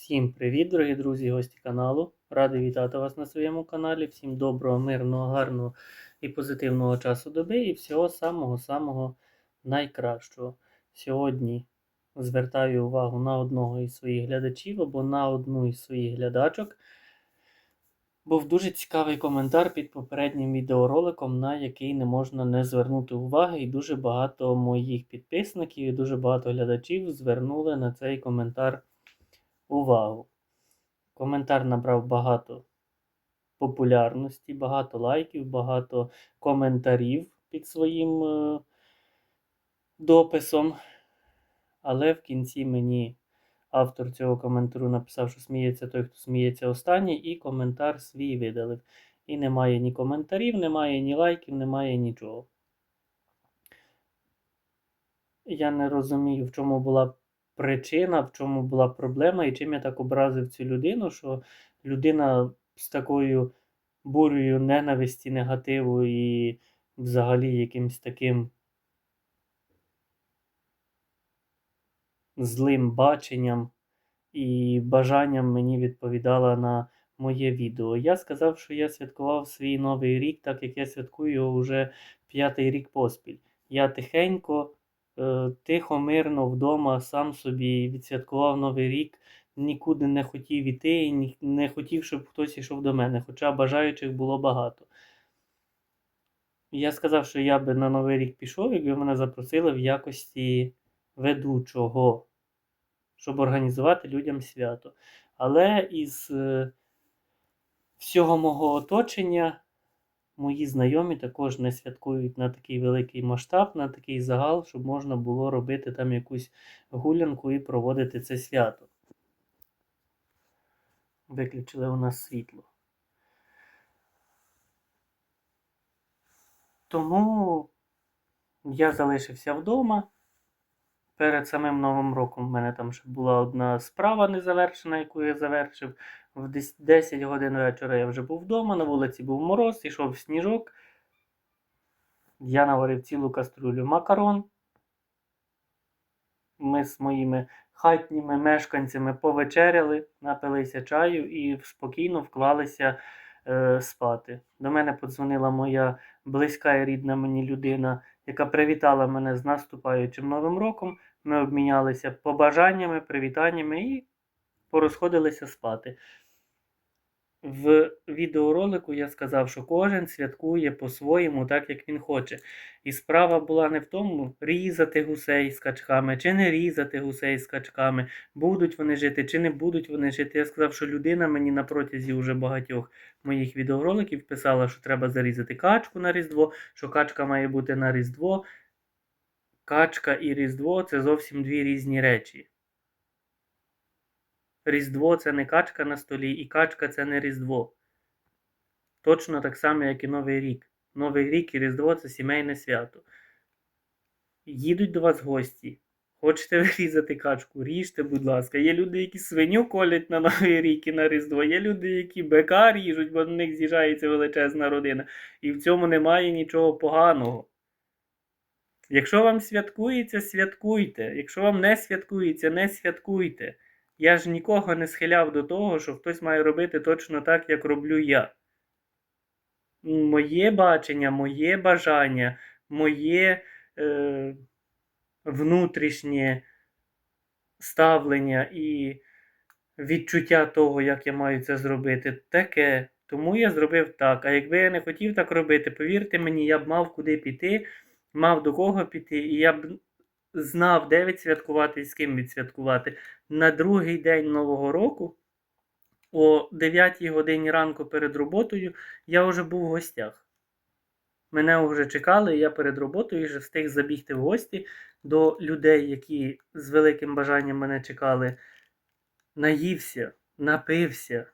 Всім привіт, дорогі друзі гості каналу. Радий вітати вас на своєму каналі. Всім доброго, мирного, гарного і позитивного часу доби і всього самого-самого найкращого. Сьогодні звертаю увагу на одного із своїх глядачів або на одну із своїх глядачок. Був дуже цікавий коментар під попереднім відеороликом, на який не можна не звернути уваги, і дуже багато моїх підписників і дуже багато глядачів звернули на цей коментар увагу. Коментар набрав багато популярності, багато лайків, багато коментарів під своїм е, дописом. Але в кінці мені автор цього коментару написав, що сміється той, хто сміється останній, і коментар свій видалив. І немає ні коментарів, немає ні лайків, немає нічого. Я не розумію, в чому була причина, в чому була проблема, і чим я так образив цю людину, що людина з такою бурею ненависті, негативу і взагалі якимсь таким злим баченням і бажанням мені відповідала на моє відео. Я сказав, що я святкував свій новий рік, так як я святкую його вже п'ятий рік поспіль. Я тихенько, тихо, мирно вдома сам собі відсвяткував новий рік, нікуди не хотів іти і не хотів, щоб хтось йшов до мене, хоча бажаючих було багато. Я сказав, що я би на Новий рік пішов, якби мене запросили в якості ведучого, щоб організувати людям свято. Але із е, всього мого оточення мої знайомі також не святкують на такий великий масштаб, на такий загал, щоб можна було робити там якусь гулянку і проводити це свято. Виключили у нас світло. Тому я залишився вдома. Перед самим Новим роком в мене там ще була одна справа незавершена, яку я завершив. В 10 годин вечора я вже був вдома, на вулиці був мороз, ішов сніжок. Я наварив цілу каструлю макарон. Ми з моїми хатніми мешканцями повечеряли, напилися чаю і спокійно вклалися е, спати. До мене подзвонила моя близька і рідна мені людина, яка привітала мене з наступаючим Новим роком. Ми обмінялися побажаннями, привітаннями і порозходилися спати. В відеоролику я сказав, що кожен святкує по-своєму, так як він хоче. І справа була не в тому, різати гусей з качками, чи не різати гусей з качками, будуть вони жити, чи не будуть вони жити. Я сказав, що людина мені на протязі уже багатьох моїх відеороликів писала, що треба зарізати качку на Різдво, що качка має бути на Різдво. Качка і Різдво це зовсім дві різні речі. Різдво це не качка на столі, і качка це не Різдво. Точно так само, як і Новий рік. Новий рік і Різдво це сімейне свято. Їдуть до вас гості. Хочете вирізати качку, ріжте, будь ласка. Є люди, які свиню колять на Новий рік і на Різдво. Є люди, які бика ріжуть, бо на них з'їжджається величезна родина. І в цьому немає нічого поганого. Якщо вам святкується, святкуйте. Якщо вам не святкується, не святкуйте. Я ж нікого не схиляв до того, що хтось має робити точно так, як роблю я. Моє бачення, моє бажання, моє е, внутрішнє ставлення і відчуття того, як я маю це зробити, таке. Тому я зробив так. А якби я не хотів так робити, повірте мені, я б мав куди піти, мав до кого піти, і я б знав, де відсвяткувати і з ким відсвяткувати. На другий день Нового року, о 9 годині ранку перед роботою, я вже був в гостях. Мене вже чекали, і я перед роботою вже встиг забігти в гості до людей, які з великим бажанням мене чекали. Наївся, напився.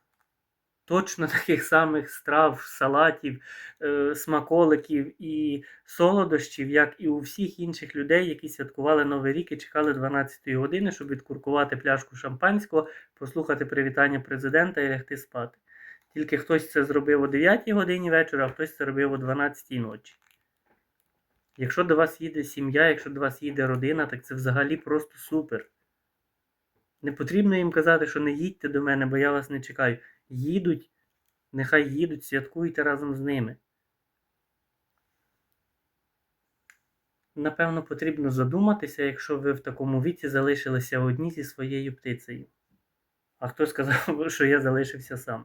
Точно таких самих страв, салатів, е, смаколиків і солодощів, як і у всіх інших людей, які святкували Новий рік і чекали 12-ї години, щоб відкуркувати пляшку шампанського, послухати привітання президента і лягти спати. Тільки хтось це зробив о 9 годині вечора, а хтось це робив о 12-й ночі. Якщо до вас їде сім'я, якщо до вас їде родина, так це взагалі просто супер. Не потрібно їм казати, що не їдьте до мене, бо я вас не чекаю. Їдуть, нехай їдуть, святкуйте разом з ними. Напевно, потрібно задуматися, якщо ви в такому віці залишилися одні зі своєю птицею. А хто сказав, що я залишився сам?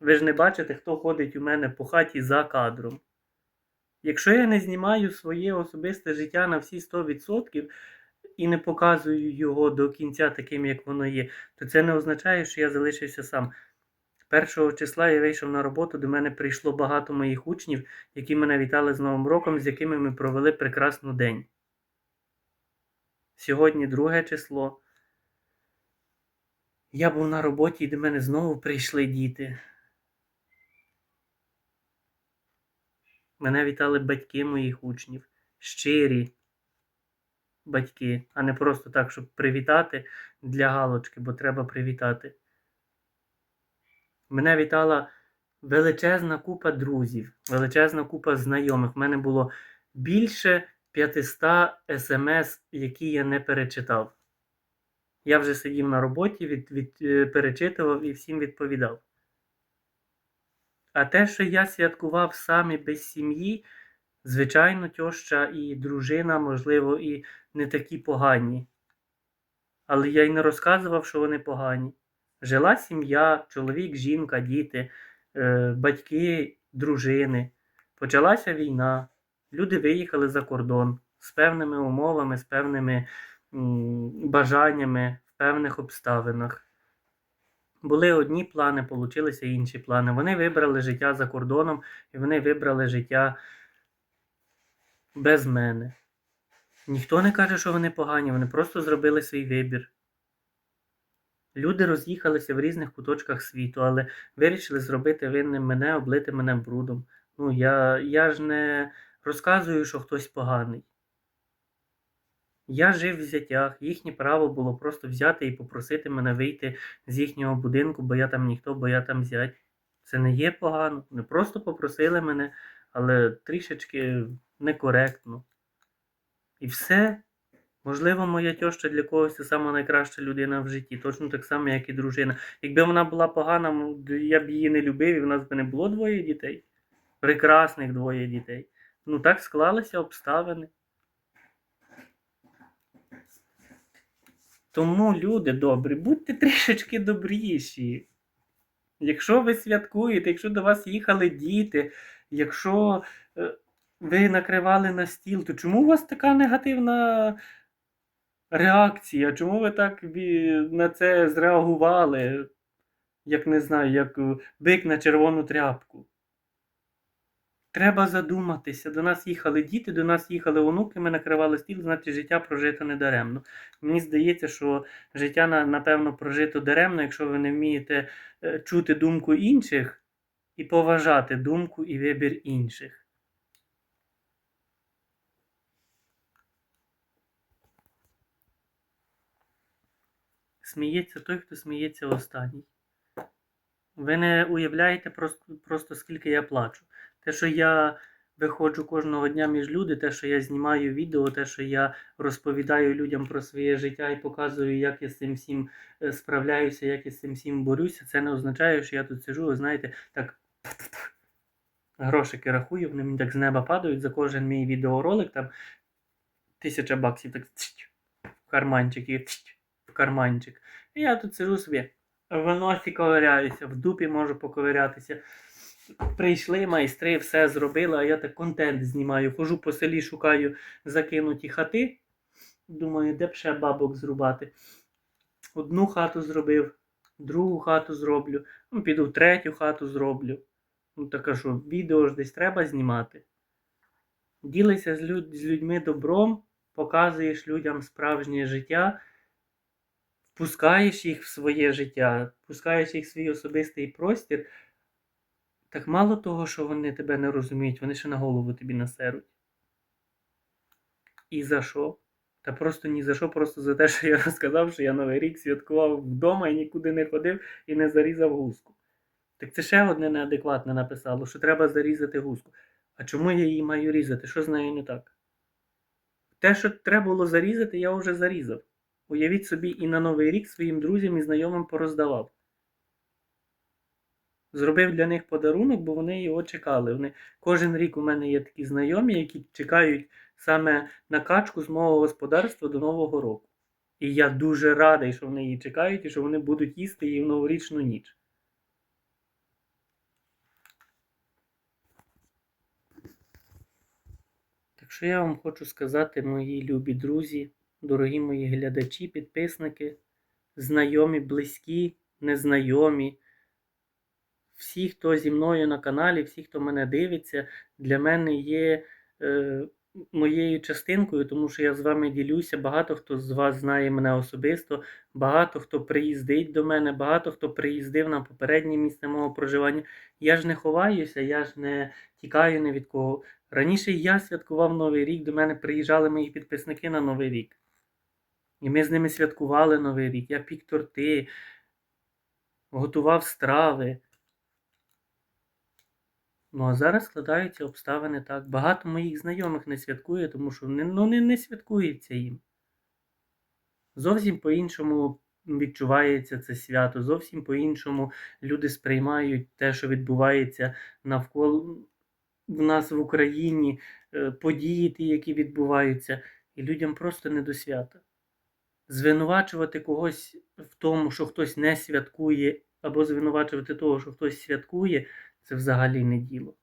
Ви ж не бачите, хто ходить у мене по хаті за кадром. Якщо я не знімаю своє особисте життя на всі 100% і не показую його до кінця таким, як воно є, то це не означає, що я залишився сам. Першого числа я вийшов на роботу, до мене прийшло багато моїх учнів, які мене вітали з Новим роком, з якими ми провели прекрасний день. Сьогодні друге число. Я був на роботі і до мене знову прийшли діти. Мене вітали батьки моїх учнів, щирі батьки, а не просто так, щоб привітати для галочки, бо треба привітати. Мене вітала величезна купа друзів, величезна купа знайомих. У мене було більше 500 смс, які я не перечитав. Я вже сидів на роботі, від, від, е, перечитував і всім відповідав. А те, що я святкував сам і без сім'ї, звичайно, тьоща і дружина, можливо, і не такі погані. Але я й не розказував, що вони погані. Жила сім'я, чоловік, жінка, діти, е, батьки, дружини. Почалася війна. Люди виїхали за кордон з певними умовами, з певними бажаннями, в певних обставинах. Були одні плани, получилися інші плани. Вони вибрали життя за кордоном, і вони вибрали життя без мене. Ніхто не каже, що вони погані, вони просто зробили свій вибір. Люди роз'їхалися в різних куточках світу, але вирішили зробити винним мене, облити мене брудом. Ну, я, я ж не розказую, що хтось поганий. Я жив в взяттях, їхнє право було просто взяти і попросити мене вийти з їхнього будинку, бо я там ніхто, бо я там зять. Це не є погано. Вони просто попросили мене, але трішечки некоректно. І все. Можливо, моя тьоща для когось сама найкраща людина в житті, точно так само, як і дружина. Якби вона була погана, я б її не любив, і в нас би не було двоє дітей. Прекрасних двоє дітей. Ну так склалися обставини. Тому, люди добрі, будьте трішечки добріші. Якщо ви святкуєте, якщо до вас їхали діти, якщо е, ви накривали на стіл, то чому у вас така негативна реакція? Чому ви так на це зреагували? Як не знаю, як е, бик на червону тряпку? Треба задуматися. До нас їхали діти, до нас їхали онуки, ми накривали стіл, значить життя прожито недаремно. Мені здається, що життя напевно прожито даремно, якщо ви не вмієте е, чути думку інших і поважати думку і вибір інших. Сміється той, хто сміється останній. Ви не уявляєте просто, просто скільки я плачу. Те, що я виходжу кожного дня між люди, те, що я знімаю відео, те, що я розповідаю людям про своє життя і показую, як я з цим всім е, справляюся, як я з цим всім борюся, це не означає, що я тут сижу, ви знаєте, так грошики рахую, вони мені так з неба падають за кожен мій відеоролик, там тисяча баксів так в карманчик і карманчик. І я тут сижу собі в носі ковиряюся, в дупі можу поковирятися. Прийшли майстри, все зробили, а я так контент знімаю. Хожу по селі, шукаю закинуті хати. Думаю, де б ще бабок зрубати. Одну хату зробив, другу хату зроблю, ну, піду в третю хату зроблю. Ну, так що, відео ж десь треба знімати. Ділися з, люд... з людьми добром, показуєш людям справжнє життя, впускаєш їх в своє життя, впускаєш їх в свій особистий простір. Так мало того, що вони тебе не розуміють, вони ще на голову тобі насеруть. І за що? Та просто ні за що, просто за те, що я розказав, що я Новий рік святкував вдома і нікуди не ходив і не зарізав гуску. Так це ще одне неадекватне написало, що треба зарізати гуску. А чому я її маю різати? Що з нею не так? Те, що треба було зарізати, я вже зарізав. Уявіть собі, і на Новий рік своїм друзям і знайомим пороздавав. Зробив для них подарунок, бо вони його чекали. Вони... Кожен рік у мене є такі знайомі, які чекають саме на качку з мого господарства до Нового року. І я дуже радий, що вони її чекають і що вони будуть їсти її в новорічну ніч. Так що я вам хочу сказати, мої любі друзі, дорогі мої глядачі, підписники, знайомі, близькі, незнайомі. Всі, хто зі мною на каналі, всі, хто мене дивиться, для мене є е, моєю частинкою, тому що я з вами ділюся. Багато хто з вас знає мене особисто, багато хто приїздить до мене, багато хто приїздив на попереднє місце мого проживання. Я ж не ховаюся, я ж не тікаю ні від кого. Раніше я святкував Новий рік, до мене приїжджали мої підписники на Новий рік. І ми з ними святкували Новий рік. Я пік торти, готував страви. Ну, а зараз складаються обставини так. Багато моїх знайомих не святкує, тому що не, ну, не, не святкується їм. Зовсім по-іншому відчувається це свято, зовсім по-іншому люди сприймають те, що відбувається навколо в нас в Україні, е, події, ті, які відбуваються, і людям просто не до свята. Звинувачувати когось в тому, що хтось не святкує, або звинувачувати того, що хтось святкує, це взагалі не діло.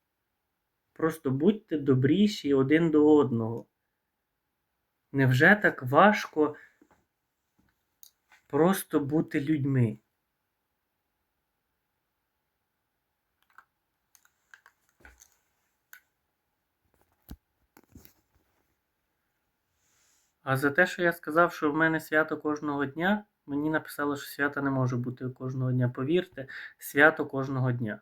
Просто будьте добріші один до одного. Невже так важко просто бути людьми? А за те, що я сказав, що в мене свято кожного дня, мені написали, що свята не може бути кожного дня. Повірте, свято кожного дня.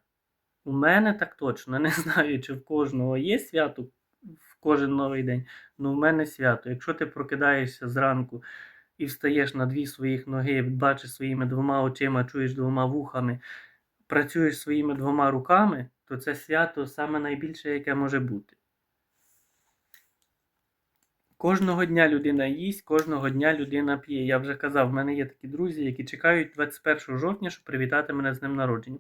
У мене так точно. Не знаю, чи в кожного є свято в кожен новий день. Ну, в мене свято. Якщо ти прокидаєшся зранку і встаєш на дві своїх ноги, бачиш своїми двома очима, чуєш двома вухами, працюєш своїми двома руками, то це свято саме найбільше, яке може бути. Кожного дня людина їсть, кожного дня людина п'є. Я вже казав, в мене є такі друзі, які чекають 21 жовтня, щоб привітати мене з днем народження.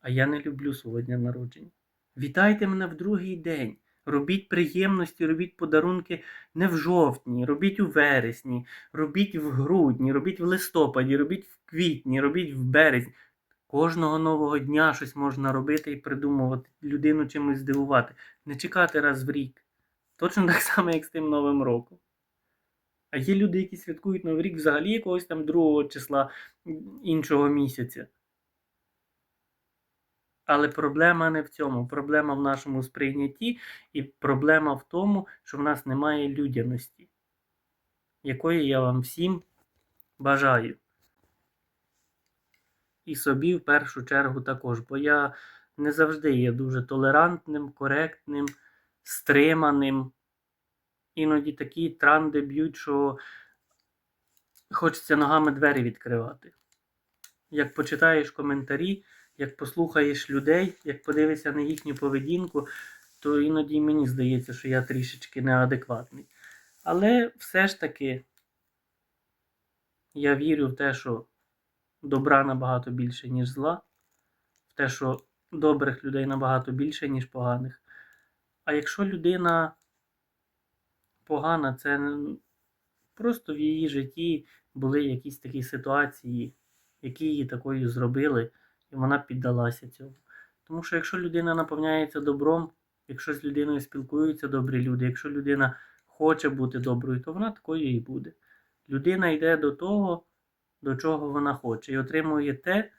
А я не люблю свого дня народження. Вітайте мене в другий день. Робіть приємності, робіть подарунки не в жовтні, робіть у вересні, робіть в грудні, робіть в листопаді, робіть в квітні, робіть в березні. Кожного нового дня щось можна робити і придумувати, людину чимось здивувати. Не чекати раз в рік. Точно так само, як з тим Новим роком. А є люди, які святкують Новий рік взагалі якогось там другого числа іншого місяця. Але проблема не в цьому. Проблема в нашому сприйнятті, і проблема в тому, що в нас немає людяності, якої я вам всім бажаю. І собі в першу чергу також, бо я не завжди є дуже толерантним, коректним, стриманим. Іноді такі транди б'ють, що хочеться ногами двері відкривати. Як почитаєш коментарі, як послухаєш людей, як подивишся на їхню поведінку, то іноді мені здається, що я трішечки неадекватний. Але все ж таки я вірю в те, що добра набагато більше, ніж зла, в те, що добрих людей набагато більше, ніж поганих. А якщо людина погана, це просто в її житті були якісь такі ситуації, які її такою зробили і вона піддалася цьому. Тому що якщо людина наповняється добром, якщо з людиною спілкуються добрі люди, якщо людина хоче бути доброю, то вона такою і буде. Людина йде до того, до чого вона хоче, і отримує те,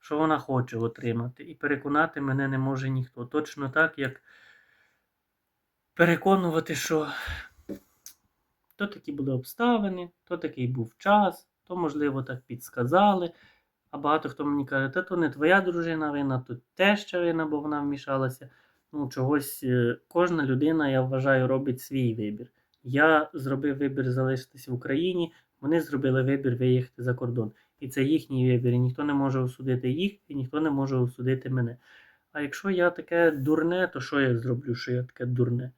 що вона хоче отримати. І переконати мене не може ніхто. Точно так, як переконувати, що то такі були обставини, то такий був час, то, можливо, так підсказали. А багато хто мені каже, та то не твоя дружина вина, то теща вина, бо вона вмішалася. Ну, чогось е, кожна людина, я вважаю, робить свій вибір. Я зробив вибір залишитися в Україні, вони зробили вибір виїхати за кордон. І це їхній вибір. І ніхто не може осудити їх, і ніхто не може осудити мене. А якщо я таке дурне, то що я зроблю, що я таке дурне?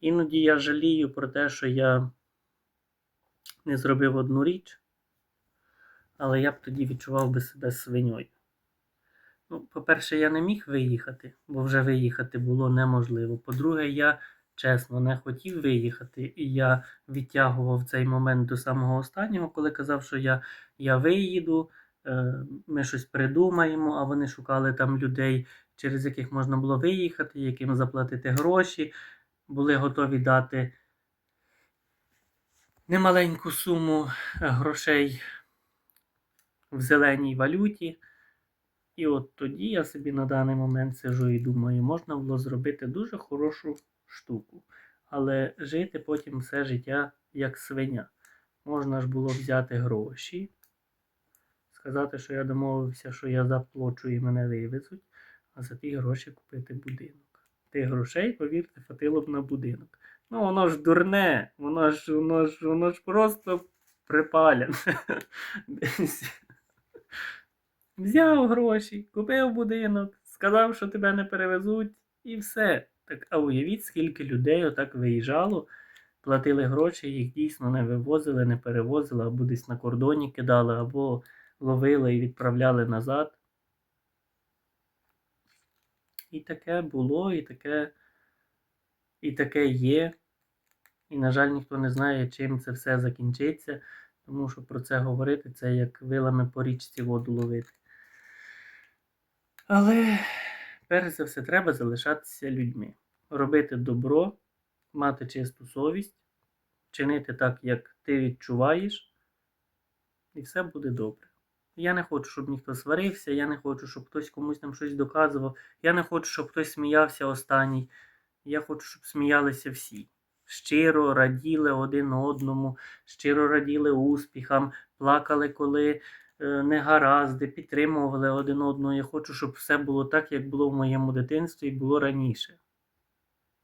Іноді я жалію про те, що я не зробив одну річ, але я б тоді відчував би себе свиньою. Ну, по-перше, я не міг виїхати, бо вже виїхати було неможливо. По-друге, я чесно не хотів виїхати, і я відтягував цей момент до самого останнього, коли казав, що я, я виїду, е, ми щось придумаємо, а вони шукали там людей, через яких можна було виїхати, яким заплатити гроші, були готові дати немаленьку суму е, грошей в зеленій валюті. І от тоді я собі на даний момент сижу і думаю, можна було зробити дуже хорошу штуку, але жити потім все життя як свиня. Можна ж було взяти гроші, сказати, що я домовився, що я заплачу і мене вивезуть, а за ті гроші купити будинок. Тих грошей, повірте, хватило б на будинок. Ну, воно ж дурне, воно ж, воно ж, воно ж просто припалене. Взяв гроші, купив будинок, сказав, що тебе не перевезуть, і все. Так, а уявіть, скільки людей отак виїжджало, платили гроші, їх дійсно не вивозили, не перевозили, або десь на кордоні кидали, або ловили і відправляли назад. І таке було, і таке, і таке є. І, на жаль, ніхто не знає, чим це все закінчиться, тому що про це говорити це як вилами по річці воду ловити. Але перш за все треба залишатися людьми, робити добро, мати чисту совість, чинити так, як ти відчуваєш, і все буде добре. Я не хочу, щоб ніхто сварився, я не хочу, щоб хтось комусь там щось доказував, я не хочу, щоб хтось сміявся останній. Я хочу, щоб сміялися всі. Щиро раділи один одному, щиро раділи успіхам, плакали, коли е, негаразди, підтримували один одного. Я хочу, щоб все було так, як було в моєму дитинстві і було раніше.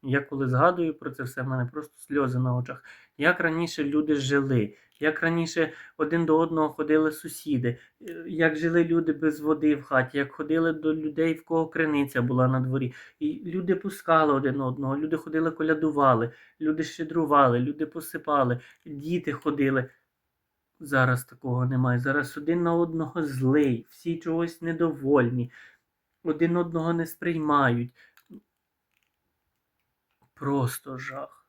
Я коли згадую про це все, в мене просто сльози на очах. Як раніше люди жили, як раніше один до одного ходили сусіди, е, як жили люди без води в хаті, як ходили до людей, в кого криниця була на дворі. І люди пускали один одного, люди ходили, колядували, люди щедрували, люди посипали, діти ходили. Зараз такого немає. Зараз один на одного злий, всі чогось недовольні, один одного не сприймають. Просто жах.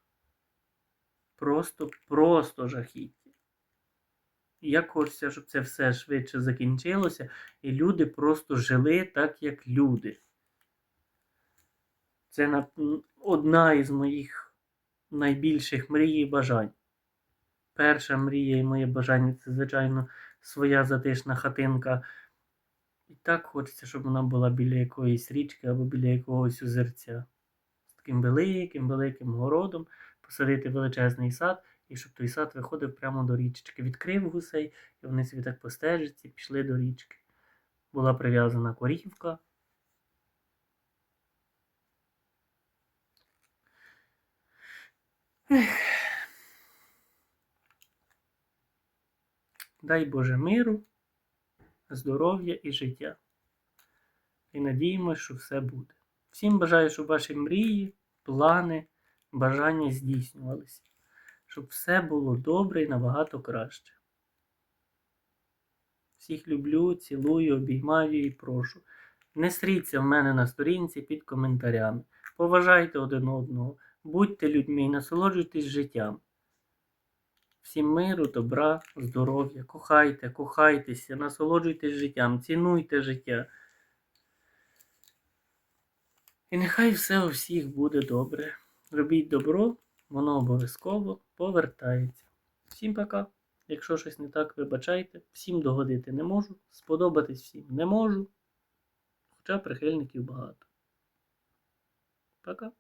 Просто, просто жахіття. Як хочеться, щоб це все швидше закінчилося, і люди просто жили так, як люди. Це одна із моїх найбільших мрій і бажань. Перша мрія і моє бажання це, звичайно, своя затишна хатинка. І так хочеться, щоб вона була біля якоїсь річки або біля якогось озерця. З таким великим, великим городом, посадити величезний сад, і щоб той сад виходив прямо до річки. Відкрив гусей, і вони собі так по стежці пішли до річки. Була прив'язана корівка. Ех. Дай Боже миру, здоров'я і життя. І надіємося, що все буде. Всім бажаю, щоб ваші мрії, плани, бажання здійснювалися. Щоб все було добре і набагато краще. Всіх люблю, цілую, обіймаю і прошу. Не сріться в мене на сторінці під коментарями. Поважайте один одного, будьте людьми і насолоджуйтесь життям. Всім миру, добра, здоров'я, кохайте, кохайтеся, насолоджуйтесь життям, цінуйте життя. І нехай все у всіх буде добре. Робіть добро, воно обов'язково повертається. Всім пока. Якщо щось не так, вибачайте, всім догодити не можу, сподобатись всім не можу. Хоча прихильників багато. Пока.